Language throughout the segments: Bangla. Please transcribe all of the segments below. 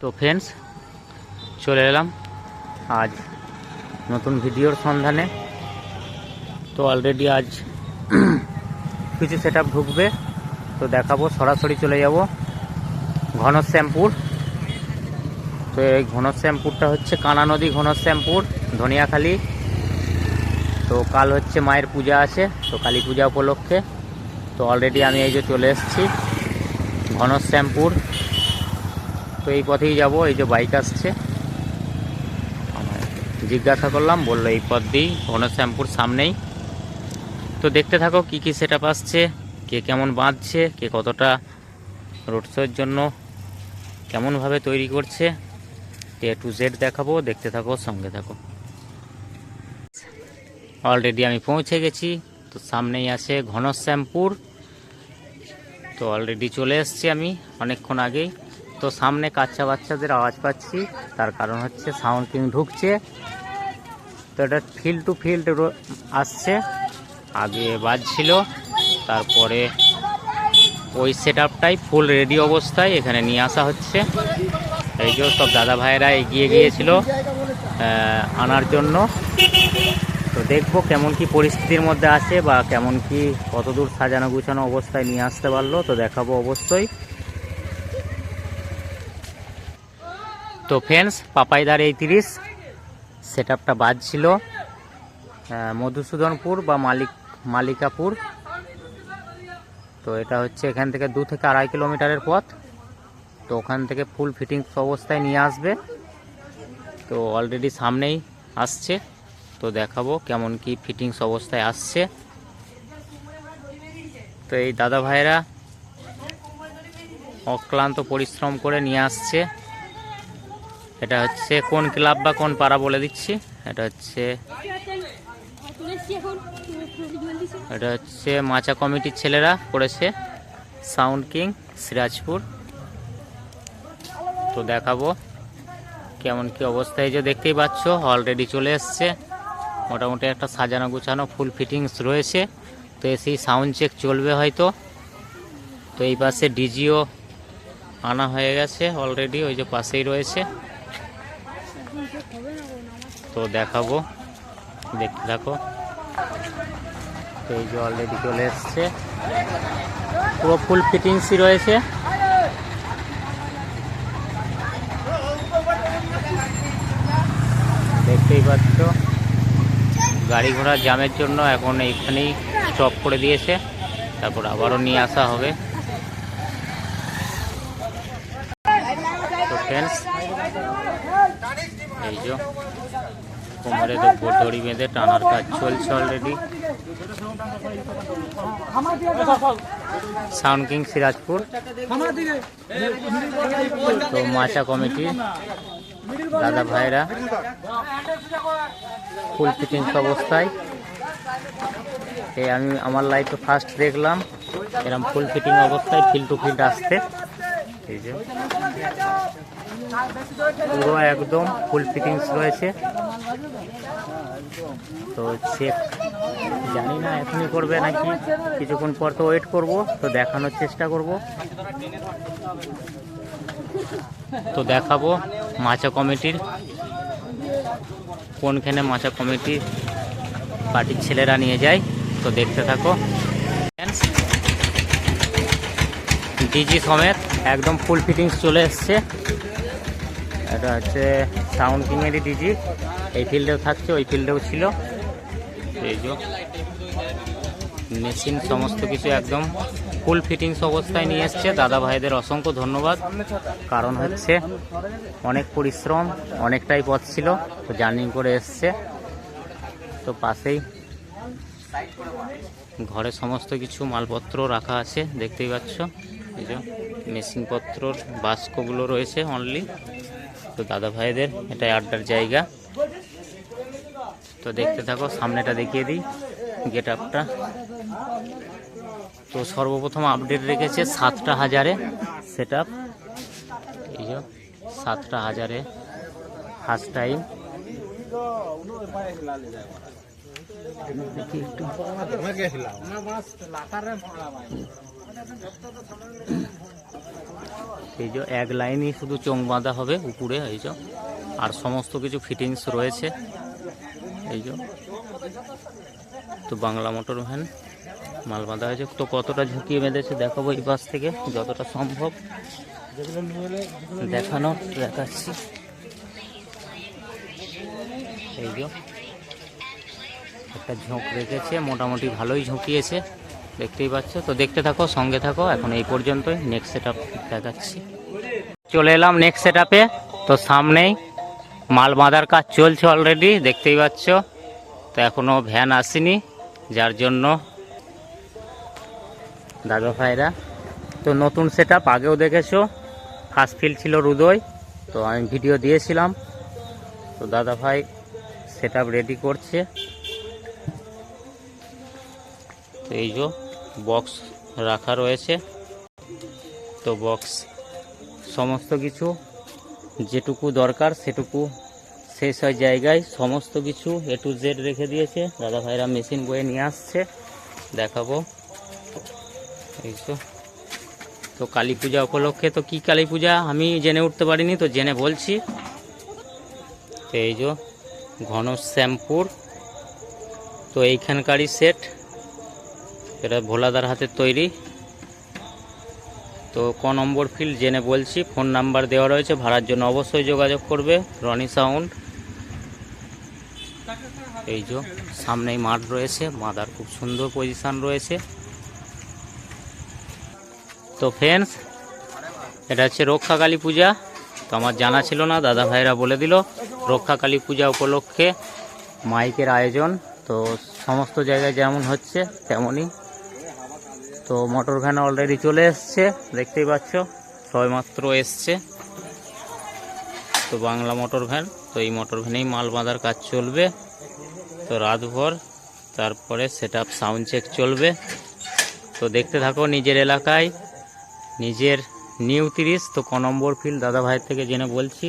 তো ফ্রেন্ডস চলে এলাম আজ নতুন ভিডিওর সন্ধানে। তো অলরেডি আজ কিছু সেট ঢুকবে, তো দেখাবো, সরাসরি চলে যাব ঘনশ্যামপুর। তো এই ঘনশ্যামপুরটা হচ্ছে কানা নদী, ঘনশ্যামপুর, ধনিয়াখালী। তো কাল হচ্ছে মায়ের পূজা আছে, তো কালী পূজা উপলক্ষে। তো অলরেডি আমি এই যে চলে এসেছি ঘনশ্যামপুর। তো এই পথেই যাব, এই যে বাইক আসছে। জিজ্ঞাসা করলাম, বলল এই পথ দিয়েই ঘনশ্যামপুর সামনেই। তো দেখতে থাকো কি কি সেট আসছে, কে কেমন বাঁধছে, কে কতটা রোড শোয়ের জন্য কেমনভাবে তৈরি করছে এ টু জেড দেখাবো, দেখতে থাকো, সঙ্গে থাকো। অলরেডি আমি পৌঁছে গেছি, তো সামনেই আছে ঘনশ্যামপুর। তো অলরেডি চলে এসছি আমি, অনেকক্ষণ আগেই। তো সামনে কাচ্চা বাচ্চাদের আওয়াজ পাচ্ছি, তার কারণ হচ্ছে সাউন্ড কিং ঢুকছে। তো এটা ফিল্ড টু ফিল্ড আসছে, আগে বাজছিল তারপরে ওই সেট আপটাই ফুল রেডি অবস্থায় এখানে নিয়ে আসা হচ্ছে। এই যে সব দাদা ভাইয়েরা এগিয়ে গিয়েছিল আনার জন্য। তো দেখব কেমন কি পরিস্থিতির মধ্যে আছে বা কেমন কি কতদূর সাজানো গুছানো অবস্থায় নিয়ে আসতে পারল, তো দেখাবো অবশ্যই। তো ফ্রেন্ডস পাপাইদার এই তিরিশ। সেট আপটা বাজছিল মধুসূদনপুর বা মালিক মালিকাপুর। তো এটা হচ্ছে এখান থেকে দু থেকে আড়াই কিলোমিটারের পথ। তো ওখান থেকে ফুল ফিটিংস অবস্থায় নিয়ে আসবে। তো অলরেডি সামনেই আসছে। তো দেখাবো কেমন কি ফিটিংস অবস্থায় আসছে। তো এই দাদা ভাইরা অক্লান্ত পরিশ্রম করে নিয়ে আসছে। এটা হচ্ছে কোন ক্লাব বা কোন পাড়া বলে দিচ্ছি। এটা হচ্ছে এটা হচ্ছে মাচা কমিটির ছেলেরা করেছে সাউন্ড কিং, সিরাজপুর। তো দেখাবো কেমন কি অবস্থায় এই যে দেখতেই পাচ্ছ অলরেডি চলে এসছে। মোটামুটি একটা সাজানো গুছানো ফুল ফিটিংস রয়েছে। তো এসেই সাউন্ড চেক চলবে হয়তো। তো এই পাশে ডিজিও আনা হয়ে গেছে অলরেডি ওই যে পাশেই রয়েছে। তো দেখাবো। দেখতে থাকো। এই যে অলরেডি চলে এসছে। পুরো ফুল ফিটিংসই রয়েছে। দেখতেই পাচ্ছ। গাড়ি ঘোড়া জ্যামের জন্য এখন এইখানেই স্টপ করে দিয়েছে। তারপর আবারও নিয়ে আসা হবে। এই যে কোমরে তো দড়ি বেঁধে টানার কাজ চলছে অলরেডি সাউন্ড কিং সিরাজপুর তো মাচা কমিটি দাদা ভাইরা। ফুল ফিটিংস অবস্থায়। এই আমি, আমার লাইফে ফার্স্ট দেখলাম। এরকম ফুল ফিটিং অবস্থায় ফিল টু ফিল্ড আসতে। পুরো একদম ফুল ফিটিংস রয়েছে। তো চেক জানি না এখনই করবে নাকি, কিছুক্ষণ পর তো ওয়েট করব, তো দেখানোর চেষ্টা করব। তো দেখাবো মাচা কমিটির, কোনখানে মাচা কমিটির পার্টির ছেলেরা নিয়ে যায়, তো দেখতে থাকো। ডিজি সমেত একদম ফুল ফিটিংস চলে এসছে। এটা হচ্ছে সাউন্ড কিংয়েরই ডিজি। এই ফিল্ডেও থাকছে, ওই ফিল্ডেও ছিল। এই যে মেশিন সমস্ত কিছু একদম ফুল ফিটিংস অবস্থায় নিয়ে এসছে। দাদা ভাইদের অসংখ্য ধন্যবাদ। কারণ হচ্ছে অনেক পরিশ্রম, অনেকটাই পথ ছিল, তো জার্নি করে এসছে। তো পাশেই ঘরে সমস্ত কিছু মালপত্র রাখা আছে, দেখতেই পাচ্ছ। যে মেশিনপত্রর বাস্কগুলো রয়েছে অনলি তো দাদা ভাইদের এটাই আড্ডার জায়গা। তো দেখতে থাকো সামনেটা দেখিয়ে দিই গেট আপটা তো সর্বপ্রথম আপডেট রেখেছে সাতটা হাজারে সেট আপ এই যে সাতটা হাজারে ফার্স্ট টাইম দেখি একটু। এই যে এক লাইনই শুধু চোখ বাঁধা হবে উপরে, এই যে। আর সমস্ত কিছু ফিটিংস রয়েছে। এই যে। তো বাংলা মোটর ভ্যান, মাল বাঁধা হয়েছে। তো কতটা ঝুঁকিয়ে বেঁধেছে দেখাবো এই পাশ থেকে, যতটা সম্ভব। দেখানো, দেখাচ্ছি। এই যে। একটা ঝোঁক রেখেছে, মোটামুটি ভালোই ঝুঁকিয়েছে। দেখতেই পাচ্ছ। তো দেখতে থাকো, সঙ্গে থাকো। এখন এই পর্যন্তই। নেক্সট সেট দেখাচ্ছি। চলে এলাম নেক্সট সেট তো সামনেই মাল বাঁধার কাজ চলছে অলরেডি দেখতেই পাচ্ছ। তো এখনও ভ্যান আসেনি, যার জন্য দাদা ভাইরা। তো নতুন সেট আগেও দেখেছ। ফার্স্ট ফিল ছিল রুদয় তো আমি ভিডিও দিয়েছিলাম। তো দাদা ভাই সেট রেডি করছে। তো এই যে বক্স রাখা রয়েছে। তো বক্স সমস্ত কিছু যেটুকু দরকার সেটুকু শেষ হয় জায়গায় সমস্ত কিছু এ টু জেড রেখে দিয়েছে। দাদা ভাইরা মেশিন বয়ে নিয়ে আসছে। দেখাবো। এই তো। তো কালী পূজা উপলক্ষে তো কি কালী পূজা? আমি জেনে উঠতে পারিনি, তো জেনে বলছি। তো এই যে ঘন শ্যাম্পুর। তো এইখানকারই সেট এটা ভোলাদার হাতের তৈরি। তো ক নম্বর ফিল্ড জেনে বলছি ফোন নাম্বার দেওয়া রয়েছে, ভাড়ার জন্য অবশ্যই যোগাযোগ করবে, রনি সাউন্ড। এই যে, সামনেই মাঠ রয়েছে, মাদার খুব সুন্দর পজিশন রয়েছে। তো ফ্রেন্ডস এটা হচ্ছে রক্ষাকালী পূজা। তো আমার জানা ছিল না, দাদা ভাইরা বলে দিল, রক্ষাকালী পূজা উপলক্ষে মাইকের আয়োজন। তো সমস্ত জায়গায় যেমন হচ্ছে, তেমনই তো মোটর ভ্যান অলরেডি চলে এসছে, দেখতেই পাচ্ছ সবেমাত্র এসছে। তো বাংলা মোটর ভ্যান তো এই মোটর ভ্যানেই মাল বাঁধার কাজ চলবে। তো রাতভর, তারপরে সেট সাউন্ড চেক চলবে। তো দেখতে থাকো নিজের এলাকায়, নিজের নিউ তিরিশ। তো ক নম্বর ফিল্ড দাদা ভাইয়ের থেকে জেনে বলছি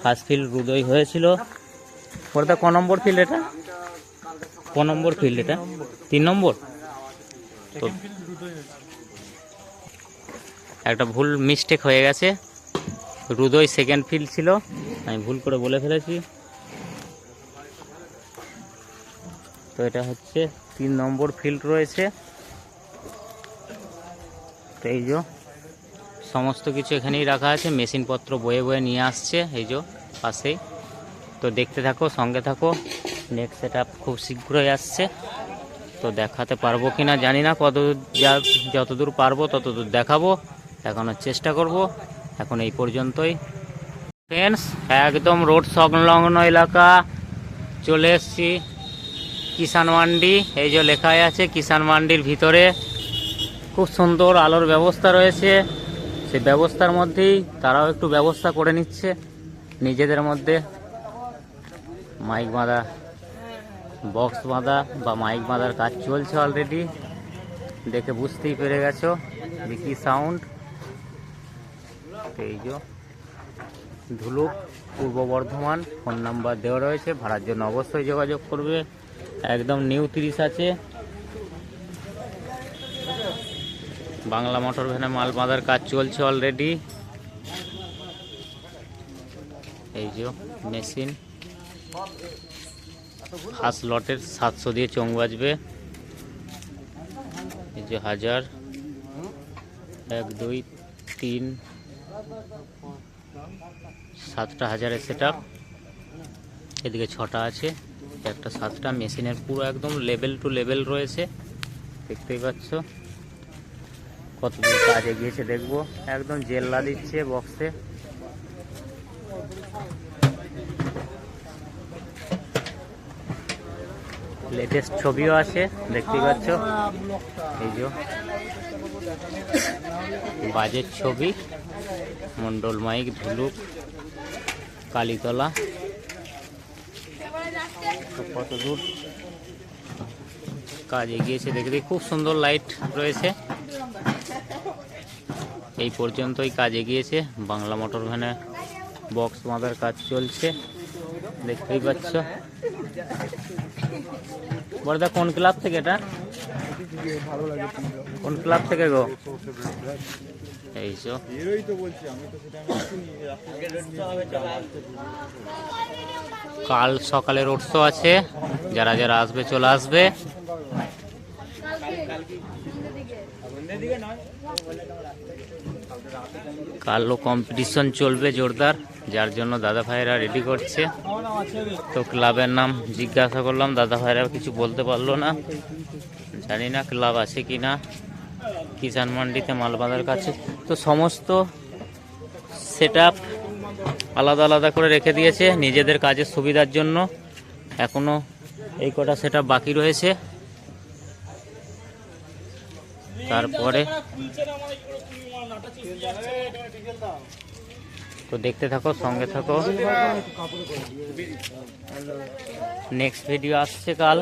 ফার্স্ট ফিল্ড রুদয় হয়েছিল। ওটা ক নম্বর ফিল্ড এটা? ক নম্বর ফিল্ড এটা? তিন নম্বর? তো একটা ভুল মিস্টেক হয়ে গেছে। রুদয় সেকেন্ড ফিল্ড ছিল। আমি ভুল করে বলে ফেলেছি। তো এটা হচ্ছে তিন নম্বর ফিল্ড রয়েছে। তো এই যে সমস্ত কিছু এখানেই রাখা আছে। মেশিনপত্র বয়ে বয়ে নিয়ে আসছে এই যে পাশেই। তো দেখতে থাকো, সঙ্গে থাকো। নেক্সট সেট খুব শীঘ্রই আসছে। তো দেখাতে পারব কি না জানি না, কত যা যতদূর পারব ততদূর দেখাবো, দেখানোর চেষ্টা করব। এখন এই পর্যন্তই। ফ্রেন্ডস একদম রোড সংলগ্ন এলাকা, চলে এসছি কিষান মান্ডি। এই যে লেখাই আছে কিষান মান্ডির ভিতরে। খুব সুন্দর আলোর ব্যবস্থা রয়েছে। সেই ব্যবস্থার মধ্যেই তারাও একটু ব্যবস্থা করে নিচ্ছে। নিজেদের মধ্যে মাইক বাঁধা বক্স বাঁধা বা মাইক বাঁধার কাজ চলছে অলরেডি দেখে বুঝতেই পেরে গেছো যে কি সাউন্ড এই যে ধুলুক পূর্ব বর্ধমান ফোন নাম্বার দেওয়া রয়েছে, ভাড়ার জন্য অবশ্যই যোগাযোগ করবে। একদম নিউ তিরিশ আছে। বাংলা মোটর ভ্যানে মাল বাঁধার কাজ চলছে অলরেডি এই যে মেশিন ফার্স্ট লটের সাতশো দিয়ে চোং বাজবে। এই যে হাজার। এক, দুই, তিন। সাতটা হাজারের সেট এদিকে ছটা আছে। একটা সাতটা মেশিনের পুরো একদম লেভেল টু লেভেল রয়েছে। দেখতেই পাচ্ছ। কত দূর কাজ এগিয়েছে দেখব। একদম জেল্লা দিচ্ছে বক্সে লেটেস্ট ছবিও আছে, দেখতেই পাচ্ছ। এই যে বাজের ছবি মন্ডল মাইক, ধুলুক, কালীতলা। কত দূর? কাজ এগিয়েছে দেখতে খুব সুন্দর লাইট রয়েছে। এই পর্যন্তই কাজ এগিয়েছে, বাংলা মোটর ভ্যানে বক্স বাঁধার কাজ চলছে, দেখতেই পাচ্ছ। বড়দা কোন ক্লাব থেকে এটা? কোন ক্লাব থেকে গো? এই তো কাল সকালে রোড আছে। যারা যারা আসবে, চলে আসবে। কালও কম্পিটিশন চলবে, জোরদার। যার জন্য দাদা ভাইরা রেডি করছে। তো ক্লাবের নাম জিজ্ঞাসা করলাম, দাদা ভাইরা কিছু বলতে পারল না। জানি না ক্লাব আছে কি না কিষান মান্ডিতে মালবাজার কাছে। তো সমস্ত সেট আলাদা আলাদা করে রেখে দিয়েছে, নিজেদের কাজের সুবিধার জন্য। এখনও এই কটা সেট বাকি রয়েছে। তারপরে তো দেখতে থাকো, সঙ্গে থাকো। নেক্সট ভিডিও আসছে কাল।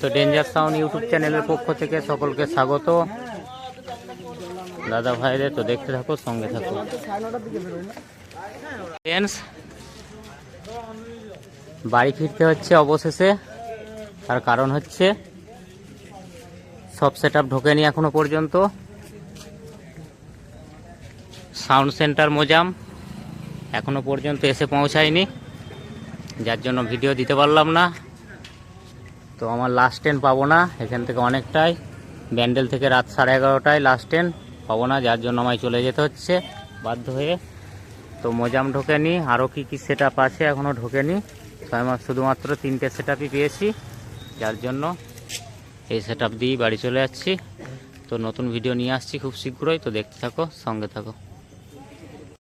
তো ডেঞ্জার সাউন্ড ইউটিউব চ্যানেলের পক্ষ থেকে সকলকে স্বাগত। দাদা ভাইদের তো দেখতে থাকো, সঙ্গে থাকো। বাড়ি ফিরতে হচ্ছে অবশেষে। তার কারণ হচ্ছে, সব সেট আপ ঢোকেনি এখনও পর্যন্ত। সাউন্ড সেন্টার মোজাম এখনও পর্যন্ত এসে পৌঁছায়নি। যার জন্য ভিডিও দিতে পারলাম না। তো আমার লাস্ট ট্রেন পাবো না, এখান থেকে অনেকটাই। ব্যান্ডেল থেকে রাত সাড়ে এগারোটায় লাস্ট ট্রেন পাবো না, যার জন্য আমায় চলে যেতে হচ্ছে। বাধ্য হয়ে। তো মোজাম ঢোকেনি আরও কী কী সেট আপ আছে এখনও ঢোকেনি। তো আমি শুধুমাত্র তিনটে সেট আপই পেয়েছি, যার জন্য এই সেট আপ দিয়েই বাড়ি চলে যাচ্ছি। তো নতুন ভিডিও নিয়ে আসছি খুব শীঘ্রই, তো দেখতে থাকো, সঙ্গে থাকো।